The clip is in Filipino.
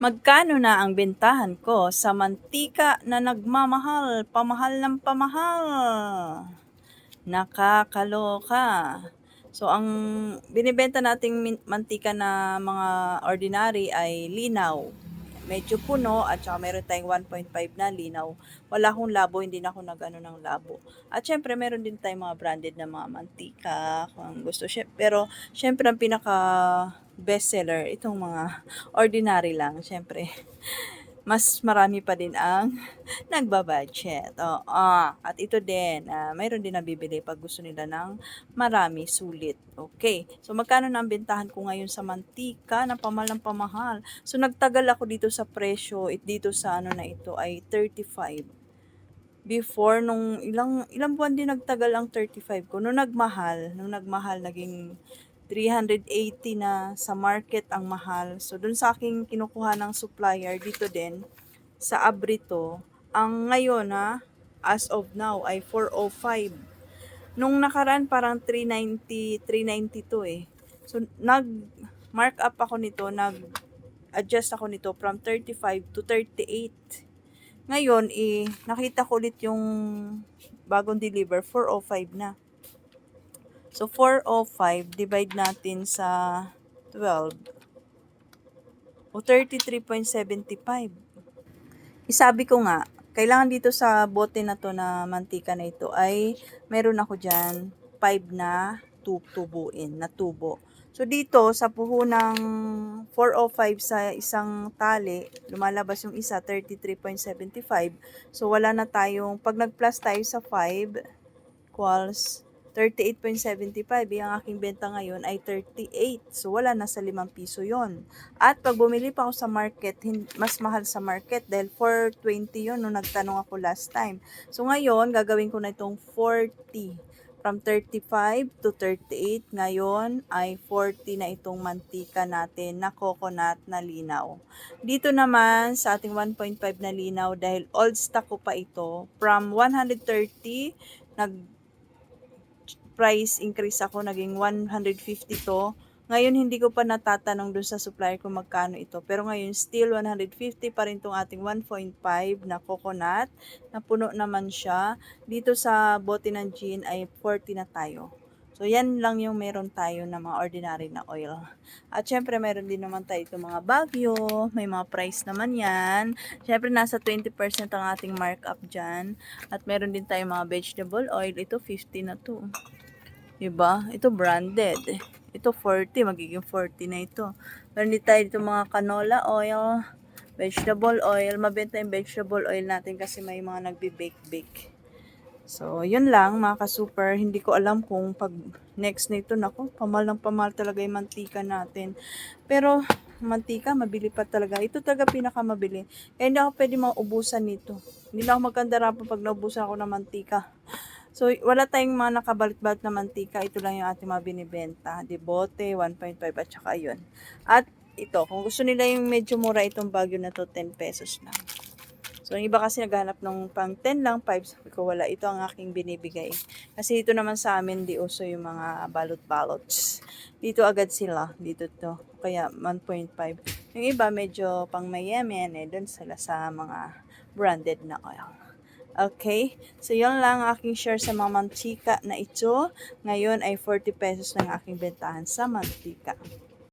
Magkano na ang bentahan ko sa mantika na nagmamahal, pamahal ng pamahal? Nakakaloka. So, ang binibenta nating mantika na mga ordinary ay linaw. Medyo puno at saka meron tayong 1.5 na linaw. Wala akong labo, hindi na ako nag-ano ng labo. At syempre, meron din tayong mga branded na mga mantika kung gusto. Pero, syempre, ang pinaka bestseller, itong mga ordinary lang. Syempre, mas marami pa din ang nagbabudget. Oo. At ito din, ah, mayroon din nabibili pag gusto nila ng marami sulit. Okay. So, magkano na ang bentahan ko ngayon sa mantika na pamahal ng pamahal? So, nagtagal ako dito sa presyo. It, dito sa ano na ito ay 35 before nung ilang ilang buwan din nagtagal ang 35 ko nung nagmahal nung nagmahal naging 380 na sa market ang mahal. So, dun sa aking kinukuha ng supplier dito din, sa Abrito, ang ngayon ha, as of now ay 405. Nung nakaraan parang 390, 392 eh. So, nag-mark up ako nito, nag-adjust ako nito from 35 to 38. Ngayon, eh, nakita ko ulit yung bagong deliver, 405 na. So, 405, divide natin sa 12. O 33.75. Isabi ko nga, kailangan dito sa bote na to na mantika na ito ay meron ako dyan 5 na tub tubuin, na tubo. So dito sa puhunang 405 sa isang tali, lumalabas yung isa 33.75. So wala na tayong pag nag-plus tayo sa 5 equals 38.75. Yung aking benta ngayon ay 38. So, wala na sa 5 piso yon At pag bumili pa ako sa market, mas mahal sa market dahil 420 yon nung nagtanong ako last time. So, ngayon, gagawin ko na itong 40. From 35 to 38, ngayon ay 40 na itong mantika natin na coconut na linaw. Dito naman sa ating 1.5 na linaw dahil old stock ko pa ito, from 130, nag price increase ako, naging 150 to. Ngayon, hindi ko pa natatanong dun sa supplier kung magkano ito. Pero ngayon, still 150 pa rin itong ating 1.5 na coconut. Na puno naman siya. Dito sa bote ng gin ay 40 na tayo. So, yan lang yung meron tayo na mga ordinary na oil. At syempre, meron din naman tayo itong mga bagyo. May mga price naman yan. Syempre, nasa 20% ang ating markup dyan. At meron din tayo mga vegetable oil. Ito, 50 na to. Diba? Ito branded. Ito 40, magiging 40 na ito. Meron din tayo dito mga canola oil, vegetable oil. Mabenta yung vegetable oil natin kasi may mga nagbe-bake-bake. So, yun lang mga ka-super. Hindi ko alam kung pag next nito, nako, pamal ng pamal talaga yung mantika natin. Pero, mantika, mabili pa talaga. Ito talaga pinakamabili. Kaya hindi ako pwede maubusan nito. Hindi na ako magkandara pag naubusan ako ng mantika. So, wala tayong mga nakabalit-balit na mantika. Ito lang yung ating mga binibenta. Di bote, 1.5 at saka yun. At ito, kung gusto nila yung medyo mura itong bagyo na to, 10 pesos lang. So, yung iba kasi naghanap ng pang 10 lang, 5. Sabi ko, wala. Ito ang aking binibigay. Kasi ito naman sa amin, di uso yung mga balot-balots. Dito agad sila. Dito to. Kaya 1.5. Yung iba, medyo pang mayaman, eh, doon sila sa mga branded na oil. Okay? So, yun lang aking share sa mga mantika na ito. Ngayon ay 40 pesos lang aking bentahan sa mantika.